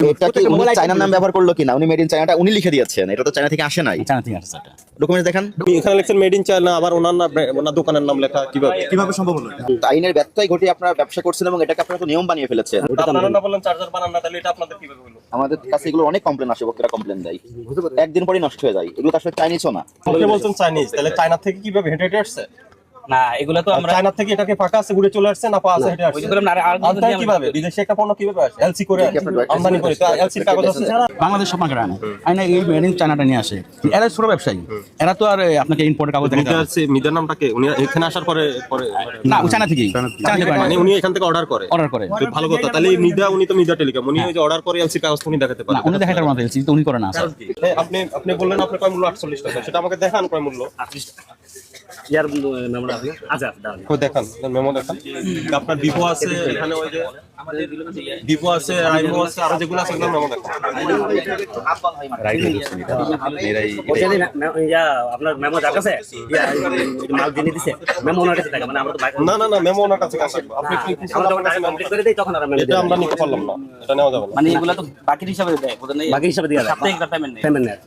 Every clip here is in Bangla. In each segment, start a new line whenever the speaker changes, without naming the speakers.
এটা কি উনি চায়নার নাম ব্যবহার করল কিনা? উনি মেড ইন চায়নাটা উনি লিখে দিয়েছেন। এটা তো চায়না থেকে আসে নাই।
চায়না থেকে আসছে এটা
ডকুমেন্ট দেখান।
এখানে লেখছেন মেড ইন চায়না আবার ওনার নাম ওনার দোকানের নাম লেখা কীভাবে?
কীভাবে? সম্ভব হলো
আইনের ব্যত্যয় ঘটিয়ে আপনারা ব্যবসা করছেন এবং এটাকে আপনারা তো নিয়ম বানিয়ে ফেলেছেন।
আপনারা না বললেন চার্জার বানান না তাহলে এটা আপনাদের কীভাবে হলো?
আমাদের কাছে এগুলো অনেক কমপ্লেন আসে ভক্তরা কমপ্লেন দেয়। একদিন পরে নষ্ট হয়ে যায়। এগুলো আসলে চাইনিজও না।
আপনি বলছেন চাইনিজ তাহলে চায়না থেকে কীভাবে হেঁটে হেঁটে আসছে?
না এগুলো তো আমরা
চায়না থেকে এটাকে ফাঁকা আছে ঘুরে চলে আসছে না পা আছে হেঁটে
ওই
আসছে।
যে বললাম না, আর- আর
আর কীভাবে? বিদেশে একটা পণ্য কীভাবে আসে? এলসি করে আমদানি করে। এলসির কাগজ আছে?
বাংলাদেশ সব মার্কেট আনে। আইনা এই মেড ইন চায়নাটা নিয়ে আসে। এরা ছোট ব্যবসায়ী। এরা তো আর আপনাকে ইম্পোর্টের কাগজ দেখাতে
মিডিয়ার
হবে।
নামটাকে উনি এখানে আসার পরে পরে
না চায়না থেকে
মানে উনি এখান থেকে অর্ডার করে।
অর্ডার করে।
ভালো কথা। তাহলে উনি তো টেলিকম উনি ওই যে অর্ডার করে এলসি কাগজ উনি দেখাতে
না
পারেন
উনি দেখাতে পারবেন না তো উনি করে না।
হ্যাঁ, আপনি আপনি বললেন আপনার কয় মূল্য? আটচল্লিশ টাকা। সেটা আমাকে দেখান কয় মূল্য।
ইয়ার নাম্বার আছে আচ্ছা
দেখান মেমো দেখান। আপনার ভিভো আছে এখানে ওই যে ভিভো আছে রাইমো আছে আরও যেগুলো আছে মেমো দেখান।
ইয়া আপনার মেমো যার কাছে? মাল দিয়ে দিছে মেমো ওনার কাছে মানে আমরা তো
না না না মেমো ওনার কাছে আছে আপনি
আমরা কমপ্লিট করে দেই তখন আর
এটা আমরা নিতে পারলাম না এটা নেওয়া যাবে না।
মানে এগুলো তো বাকির হিসাবে দেয় বুঝলেন না
বাকি হিসাবে দিয়ে দেয়।
সাপ্তাহিক পেমেন্ট নেই
পেমেন্ট নেই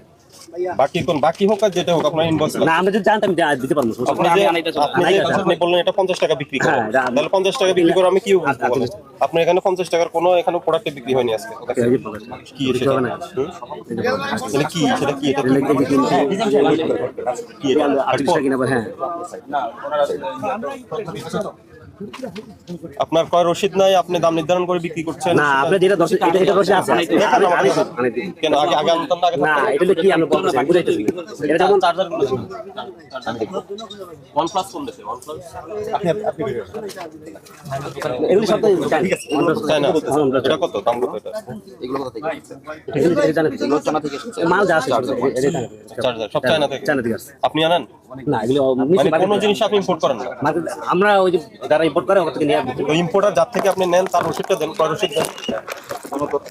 বাকি কোন বাকি হোক আর যেটা হোক আপনার ইনভয়েস
না আমরা যদি জানতাম যে দিতে পারব
আপনি আপনি আপনি বললেন এটা 50 টাকা বিক্রি করেন
হ্যাঁ, এটা
তাহলে 50 টাকা বিক্রি করে আমি কি বুঝব
আচ্ছা,
বলেন? আপনার এখানে 50 টাকার কোনো এখানে প্রোডাক্ট বিক্রি হয়নি আজকে। কি সেটা
না।
এটা কি? সেটা কি? এটা কি?
এটা লিখে দিই কিন্তু-
কি এটা?
আটত্রিশ টাকা কিনা পর, হ্যাঁ।
আপনার কয় রসিদ নাই আপনি দাম নির্ধারণ করে বিক্রি করছেন
না আপনার যেটা দশ এটা এটা দশে আছে।
কেন আগে আগে আনতাম না আগে
না? এটা কি আমরা বলতেছি বুঝাইতেছি এটা যেমন
চার্জারগুলো OnePlus কোন দেশে? OnePlus?
এগুলো সব তো
তাই না?
আমরা
এটা কত? দাম কত এটা?
এগুলো কোথা থেকে
এগুলো এটা জানা
এগুলো থেকে এসেছে
মাল যা আছে
চার্জার সব চায়না থেকে
চায়না থেকে
আপনি আনেন
না এগুলো
মানে কোনো জিনিস আপনি ইম্পোর্ট করেন না
আমরা ওই যে যারা ইম্পোর্ট করে ওখান থেকে নিয়ে।
ওই ইম্পোর্টার যার থেকে আপনি নেন তার রসিদটা দেন কয় রসিদ দেন?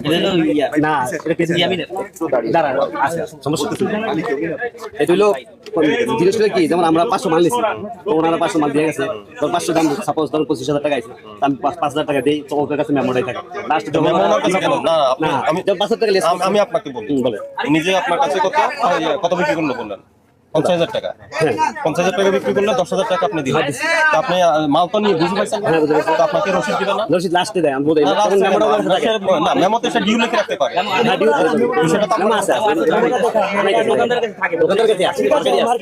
এটা হলো
না এটা কেজি
ইয়ামি নেই।
দাঁড়া আছে আছে, সমস্যা কিছু এটা হলো জিনিস কি যেমন আমরা পাঁচশো মাল নিচ্ছি তো ওনারা পাঁচশো মাল দিয়ে গেছে। পাঁচশো দাম সাপোজ ধরুন পঁচিশ হাজার টাকা আছে তো আমি পাঁচ হাজার টাকা দিই তো ওদের কাছে মেমোটাই থাকে। লাস্ট
আমি-
আমি পাঁচ হাজার টাকা
আমি আপনাকে বলি। নিজে আপনার কাছে কত ইয়ে, কত বিক্রি করল বললেন পঞ্চাশ হাজার টাকা। পঞ্চাশ হাজার টাকা বিক্রি করলে দশ হাজার টাকা আপনি দিলেন আপনি মাল তো নিয়ে বুঝে পাইছেন না?
হ্যাঁ, বুঝে পাইছি।
তো আপনাকে রসিদ দিবেন না?
রসিদ লাস্টে দেয় আমি বলি
না, মেমোতে সে ডিউ লিখে রাখতে পারে। সেটা তো
আছে। কাছে থাকে, দোকানদারের কাছে আছে, সরকারি আছে।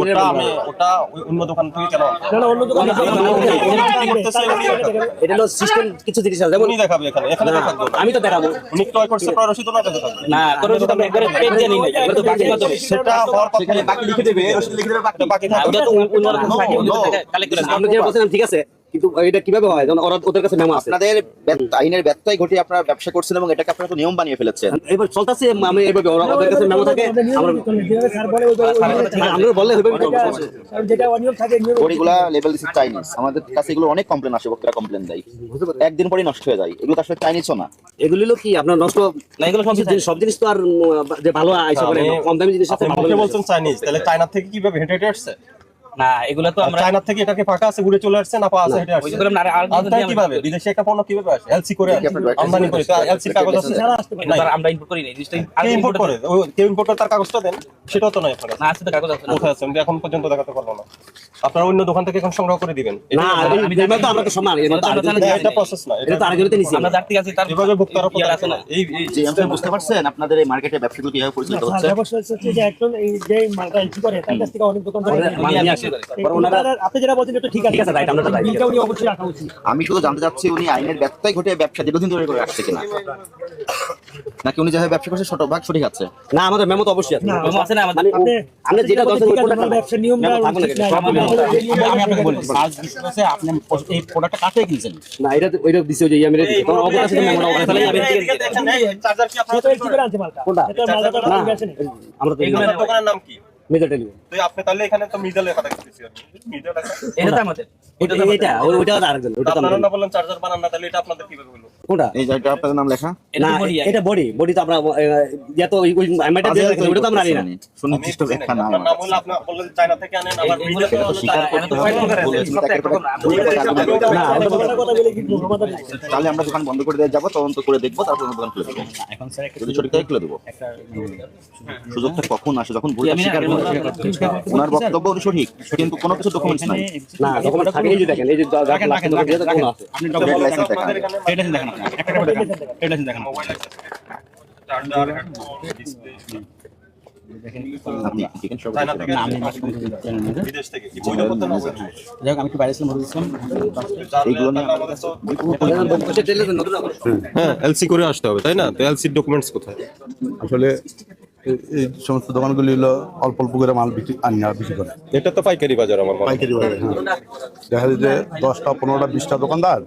ওটা আমি ওটা অন্য দোকান থেকে কেন
এটা হলো সিস্টেম কিছু জিনিস আছে যেমন
দেখাবে এখানে এখানে
না, আমি তো দেখাবো।
উনি ক্রয় করছে ক্রয় রসিদ ওনার কাছে
না করে যদি আমরা একবারে পেজ জানি না একবারে তো বাকি মাত্র
সেটা হওয়ার কথা বাকি লিখে দেবে রসিদ লিখে দেবে বাকি বাকি থাকবে
ওটা তো অন্যরা কাছে থাকে ওদের কাছে কালেক্ট করে
আপনি যেটা বলছেন ঠিক আছে। কিন্তু এটা কীভাবে হয়? যখন ওরা ওদের কাছে মেমো আছে।
আপনাদের আইনের ব্যত্যয় ঘটিয়ে আপনারা ব্যবসা করছেন এবং এটাকে আপনারা তো নিয়ম বানিয়ে ফেলেছেন।
এবার চলতেছে আমি এভাবে ওরা ওদের কাছে মেমো থাকে আমরা আমরা বললে হবে
ঘড়িগুলা লেভেল দিচ্ছে চাইনিজ আমাদের কাছে এগুলো অনেক কমপ্লেন আসে ভক্তরা কমপ্লেন দেয়। একদিন পরেই নষ্ট হয়ে যায়। এগুলো তো আসলে চাইনিজও না।
এগুলো হলো কি আপনার নষ্ট
না এগুলো সব
জিনিস- সব জিনিস তো আর যে ভালো আইসা করে কম দামি জিনিস আছে
আপনি বলছেন চাইনিজ তাহলে চায়না থেকে কীভাবে হেঁটে হেঁটে আসছে
না এগুলো তো আমরা
চায়না থেকে এটাকে ফাঁকা আছে ঘুরে চলে আসছে না পা আছে হেঁটে
ওই
আসছে।
বললাম আর-
কীভাবে? বিদেশে একটা পণ্য কীভাবে আসে? এলসি করে আমদানি করে তো এলসির কাগজ আছে?
এটা
নাই।
তো আর আমরা ইনপুট করি না জিনিসটা
ইম্পোর্ট করে? কেউ ইম্পোর্ট করে তার কাগজটা দেন। সেটাও তো আপনার
না আছে তো কাগজ আছে।
কোথায় আছে? আমি এখন পর্যন্ত দেখাতে পারব না। আপনারা অন্য দোকান থেকে এখন সংগ্রহ করে দিবেন।
না
আমি
এই তো আমরা তো সমান
এটা তো
আরেকজনের-
না, এটা প্রসেস না
এটা তো আরেকজনের নিছি।
আমরা যার থেকে আছি তার
এভাবে ভোক্তারা
আছে না।
এই এই
যে আপনি বুঝতে পারছেন আপনাদের এই মার্কেটে ব্যবসাগুলো কীভাবে পরিচালিত হচ্ছে?
সমস্যা হচ্ছে যে একজন এই যে মালটা এন্ট্রি করে তার কাছ থেকে অনেক দোকানদার
আমরা-
আমি
আপনি যেটা বলছেন ঠিক আছে।
শুধু জানতে চাচ্ছি উনি আইনের ব্যত্যয় ঘটে ব্যবসা দীর্ঘদিন ধরে করে আসছে কিনা? নাকি উনি যেভাবে ব্যবসা করছে শতভাগ সঠিক আছে?
না আমাদের মেমো তো অবশ্যই আছে।
মেমো আছে না আমাদের
মানে
আপনি-
যেটা
আমি আপনাকে বলি বিজনেসে আপনি এই প্রোডাক্টটা কাছে কিনছেন?
না এটা তো- ওইটা দিছে যে ইয়ামিনের তোমার অবকাশ আছে মেমোটা অবকাশ আছে।
আমি
চার্জার কি
কোনটা? আমরা তো
দোকানের নাম কি? তো আপনি তাহলে এখানে তো মিডল লেখা দেখতেছি আমি মিডল লেখা
এটা তো আমাদের
এটা এটা ওইটা আরেকজন ওইটা
আপনারা না বললেন চার্জার বানান না তাহলে এটা আপনাদের কীভাবে হলো?
কোনটা?
এই যে এটা আপনাদের নাম লেখা?
না এটা বডি। বডি তো আমরা ইয়া তো ওই এমআইটা দিয়ে রাখছি, ওইটা তো আমরা জানি না।
সুনির্দিষ্ট ব্যাখ্যা নাই।
নাম হলো আপনি বললেন চায়না থেকে আনেন আবার মিডল
না ওটা
কথা বলে কিন্তু
তাহলে আমরা দোকান বন্ধ করে দিয়ে যাব তদন্ত করে দেখব তারপর দোকান খুলে দেবো।
এখন স্যার একটা
যদি সঠিক থাকে খুলে দেবো। সুযোগটা কখন আসে যখন ভুলটা স্বীকার করবে ওনার বক্তব্য উনি সঠিক কিন্তু কোনো কিছু ডকুমেন্টস নাই।
না ডকুমেন্ট থাকে এই যে দেখেন এই যে আছে। আছে
আপনি ডকুমেন্ট
লাইসেন্স দেখান।
ট্রেড লাইসেন্স দেখান একটা করে দেখান। ট্রেড লাইসেন্স দেখান।
হেডফোন ডিসপ্লে
আমি বাইরে ছিলাম
এটা টেলিভিশন নতুন আবার।
হ্যাঁ এলসি করে আসতে হবে তাই না? তো এলসির ডকুমেন্টস কোথায়?
আসলে এই- সমস্ত দোকানগুলি হলো অল্প অল্প করে মাল বিক্রি আনি আর বিক্রি করে।
এটা তো পাইকারি বাজার আমার
পাইকারি বাজার হ্যাঁ। দেখা যায় যে দশটা পনেরোটা বিশটা দোকানদার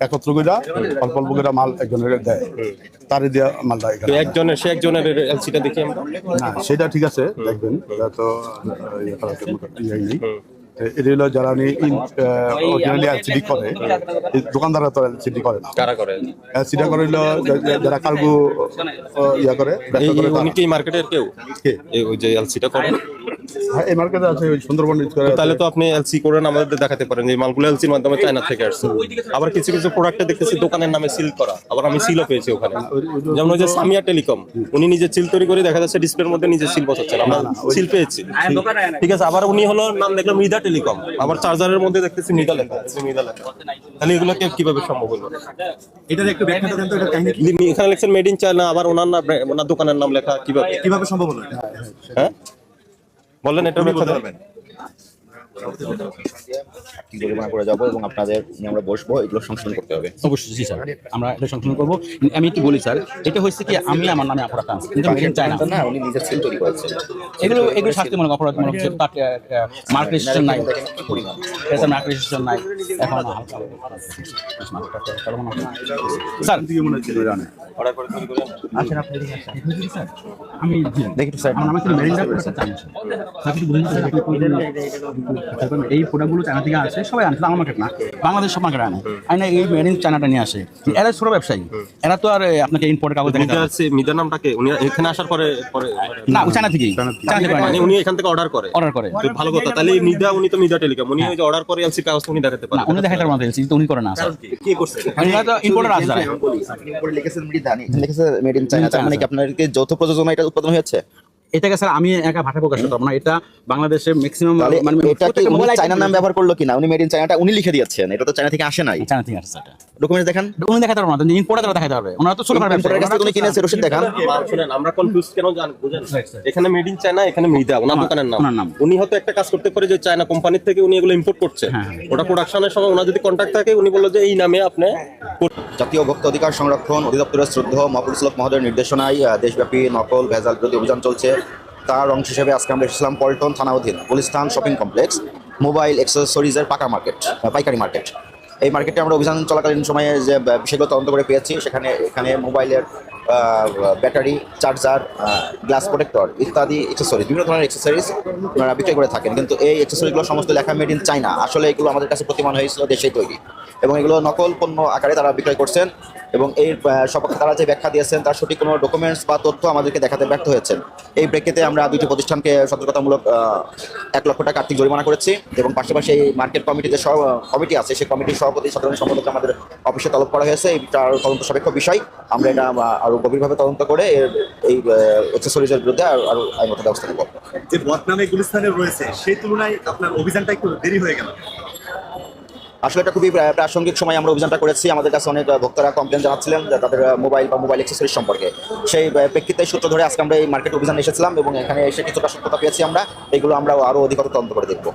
একত্র করে অল্প অল্প করে মাল একজনের দেয়। তার দেওয়া
মাল
দেয়
একজনের সে একজনের এলসিটা দেখি আমরা?
না সেটা ঠিক আছে দেখবেন। এটা তো ইয়ে কোনো ইয়ে নেই। এটা হলো যারা অরিজিনালি এলসিডি করে দোকানদাররা তো এলসিডি করে না।
কারা করে?
এলসিডি করে হলো যারা কার্গো ইয়া করে
এই মার্কেটের কেউ?
কে?
এই ওই যে এলসিটা করে
এই মার্কেটে আছে ওই সুন্দরবন ইউজ করে
তাহলে তো আপনি এলসি করেন আমাদের দেখাতে পারেন যে এই মালগুলো এলসির মাধ্যমে চায়না থেকে আসছে। আবার কিছু কিছু প্রোডাক্টে দেখতেছি দোকানের নামে সিল করা। আবার আমি সিলও পেয়েছি ওখানে। যেমন ওই যে সামিয়া টেলিকম উনি নিজে সিল তৈরি করে দেখা যাচ্ছে ডিসপ্লের মধ্যে নিজে সিল বসাচ্ছেন। আমরা সিল পেয়েছি। ঠিক আছে আবার উনি হলো নাম দেখলাম মৃদা টেলিকম আবার চার্জারের মধ্যে দেখতেছি মৃদা লেখা আছে, মৃদা লেখা। তাহলে এগুলোকে কীভাবে সম্ভব হলো?
এটার একটু ব্যাখ্যা দেন তো এটার কাহিনী
এখানে লিখছেন মেড ইন চায়না আবার ওনার নাম ওনার দোকানের নাম লেখা কীভাবে?
কীভাবে সম্ভব হলো
হ্যাঁ? বললেন এটা ব্যাখ্যা।
কি জরিমানা করে যাব এবং আপনাদের নিয়ে আমরা বসবো এগুলো সংশোধন করতে হবে
অবশ্যই, জি স্যার। আমরা এটা সংশোধন করব। আমি একটু বলি, স্যার, এটা হচ্ছে কি, আমি আমার নামে অপরাধ আনছি কিন্তু মেড ইন চায়না
না। উনি নিজের সেল তৈরি করেছেন
এগুলো এগুলো শাস্তিমূলক, অপরাধমূলক তার মার্ক রেজিস্ট্রেশন নাই। এটা মার্ক রেজিস্ট্রেশন নাই। এখন স্যার আসেন আপনি স্যার, আমি
দেখি side
আমার নামে মেরিন ডাক্তার স্যার। কোন এই প্রোডাক্টগুলো চায়না থেকে আসে সবাই আনছে আমার মার্কেট না। বাংলাদেশ সব মার্কেট আনে। আই না এই মেরিন চায়নাটা নিয়ে আসে। এরা ছোট ব্যবসায়ী। এরা তো আর আপনাকে ইম্পোর্টের কাগজ দেখে
আছে মিদা নামটাকে উনি এখানে আসার পরে পরে
না ও চায়না থেকেই। চায়না থেকে।
মানে উনি এখান থেকে অর্ডার করে।
অর্ডার করে।
তো ভালো কথা। তাহলে মিদা উনি তো মিদা টেলিকম উনি ওই যে অর্ডার করে এলসি কাগজ উনি দেখাতে
না
পারেন
উনি দেখাইতে পারবেন কিন্তু উনি করে না স্যার
কি? করছে?
উনি তো ইম্পোর্টার
আপনি উপরে লিখেছেন মৃদা এখানে লিখেছে মেড ইন চায়না মানে কি আপনাদেরকে যৌথ প্রযোজনা এটা উৎপাদন হয়েছে?
এটাকে স্যার আমি একা ভাষা প্রকাশ করতে পারব না। এটা বাংলাদেশে ম্যাক্সিমাম মানে
এটা কি উনি
মোবাইল
চায়নার নাম ব্যবহার করল কিনা? উনি মেড ইন চায়নাটা উনি লিখে দিয়েছেন। এটা তো চায়না থেকে আসে নাই।
চায়না থেকে আসছে এটা
ডকুমেন্টস দেখান।
উনি দেখাতে পারব না। ইম্পোর্টার তারা দেখাতে পারবে। ওনারা তো ছোট
কাছ উনি কিনেছে। রসিদ দেখান।
শুনেন আমরা কনফিউজ কেন জান বুঝেন? এখানে মেড ইন চায়না এখানে মিদা। ওনার দোকানের নাম।
ওনার নাম।
উনি হয়তো একটা কাজ করতে পারে যে চায়না কোম্পানির থেকে উনি এগুলো ইম্পোর্ট করছে।
হ্যাঁ,
ওটা প্রোডাকশনের সময় ওনার যদি কন্ট্যাক্ট থাকে উনি বলল যে এই নামে আপনি
জাতীয় ভোক্তা অধিকার সংরক্ষণ অধিদপ্তরের শ্রদ্ধ মহবুল ইসলাম মহোদয়ের নির্দেশনায় দেশব্যাপী নকল ভেজাল বিরোধী অভিযান চলছে। তার অংশ হিসেবে আজকে আমরা এসেছিলাম পল্টন থানা অধীন, গুলিস্তান শপিং কমপ্লেক্স, মোবাইল এক্সেসরিজের পাকা মার্কেট পাইকারি মার্কেট এই মার্কেটে আমরা অভিযান চলাকালীন সময়ে যে বিষয়গুলো তদন্ত করে পেয়েছি, সেখানে, এখানে মোবাইলের ব্যাটারি চার্জার গ্লাস প্রোটেক্টর ইত্যাদি অ্যাক্সেসরিজ বিভিন্ন ধরনের অ্যাক্সেসরিজ আপনারা বিক্রয় করে থাকেন। কিন্তু এই অ্যাক্সেসরিজগুলো সমস্ত লেখা মেড ইন চায়না আসলে এগুলো আমাদের কাছে প্রতিমান হয়েছিল দেশেই তৈরি। এবং এগুলো নকল পণ্য আকারে তারা বিক্রয় করছেন। এবং এই সপক্ষে তারা যে ব্যাখ্যা দিয়েছেন তার সঠিক কোনো ডকুমেন্টস বা তথ্য আমাদেরকে দেখাতে ব্যর্থ হয়েছেন। এই প্রেক্ষিতে আমরা দুইটি প্রতিষ্ঠানকে সতর্কতামূলক এক লক্ষ টাকা আর্থিক জরিমানা করেছি এবং পাশাপাশি এই মার্কেট কমিটিতে সব কমিটি আছে সেই কমিটির সভাপতি সাধারণ সম্পাদক আমাদের অফিসে তলব করা হয়েছে। আরও তদন্ত সাপেক্ষ বিষয়। আমরা এটা আহ, আরও গভীরভাবে তদন্ত করে এর এই এক্সেসরিজের বিরুদ্ধে আরও আরও আইনগত ব্যবস্থা নেব।
যে বদনামে গুলিস্তানে রয়েছে সেই তুলনায় আপনার অভিযানটা একটু দেরি হয়ে গেল।
আসলে এটা খুবই প্রাসঙ্গিক সময় আমরা অভিযানটা করেছি। আমাদের কাছে অনেক ভক্তরা কমপ্লেন জানাচ্ছিলেন তাদের মোবাইল বা মোবাইল অ্যাক্সেসরিজ সম্পর্কে। সেই প্রেক্ষিতে সূত্র ধরে আজকে আমরা এই মার্কেট অভিযানে এসেছিলাম এবং এখানে এসে কিছুটা সত্যতা পেয়েছি আমরা। এগুলো আমরা আরও অধিকতর তদন্ত করে দেখব।